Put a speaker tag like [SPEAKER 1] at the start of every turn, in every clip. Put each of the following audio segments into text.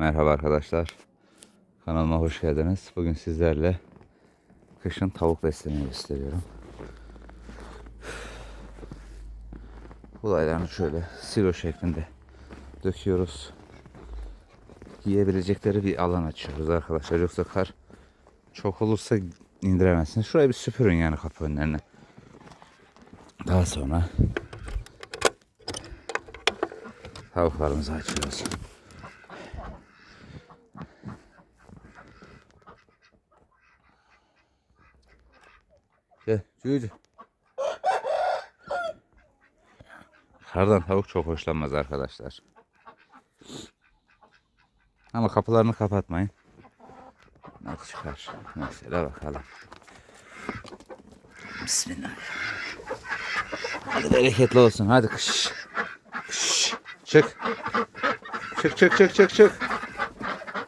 [SPEAKER 1] Merhaba arkadaşlar. Kanalıma hoş geldiniz. Bugün sizlerle kışın tavuk beslemeyi gösteriyorum. Bulaylarını şöyle silo şeklinde döküyoruz. Yiyebilecekleri bir alan açıyoruz arkadaşlar. Yoksa kar çok olursa indiremezsiniz. Şurayı bir süpürün yani kapı önlerine. Daha sonra tavuklarımızı açıyoruz. Gel cücü. Kardan tavuk çok hoşlanmaz arkadaşlar. Ama kapılarını kapatmayın. Nasıl çıkar? Mesela bakalım. Bismillah. Hadi bereketli olsun. Hadi kış. Kış. Çık. Çık çık çık çık çık.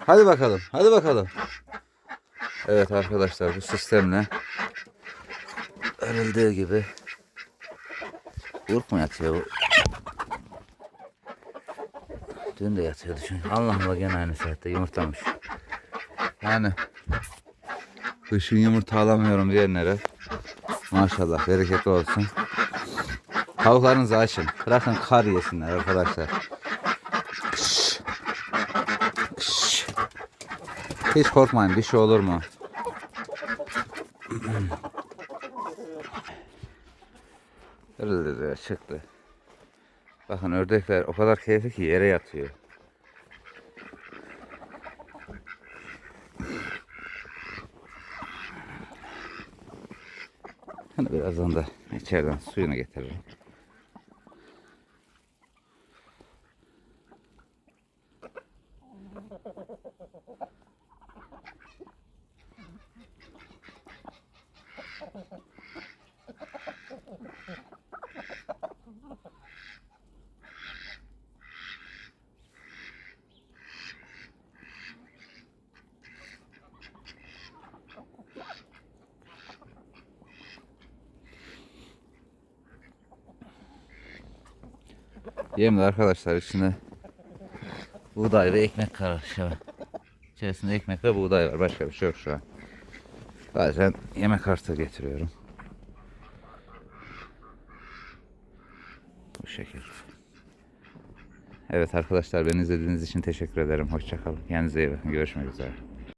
[SPEAKER 1] Hadi bakalım. Hadi bakalım. Evet arkadaşlar bu sistemle örüldüğü gibi Urk mu yatıyor? Dün de yatıyordu çünkü. Allah Allah gene aynı saatte yumurtlamış. Yani kışın yumurta alamıyorum diyenlere maşallah bereketli olsun. Tavuklarınızı açın. Bırakın kar yesinler arkadaşlar. Hiç korkmayın bir şey olur mu? Öyle çıktı. Bakın ördekler o kadar keyifli ki yere yatıyor. Hani birazdan da içeriden suyunu getiririm. Yemli arkadaşlar içinde buğday ve ekmek karışımı. İçerisinde ekmek ve buğday var. Başka bir şey yok şu an. Bazen yemek artı getiriyorum. Bu şekil. Evet arkadaşlar beni izlediğiniz için teşekkür ederim. Hoşçakalın. Kendinize iyi bakın. Görüşmek üzere.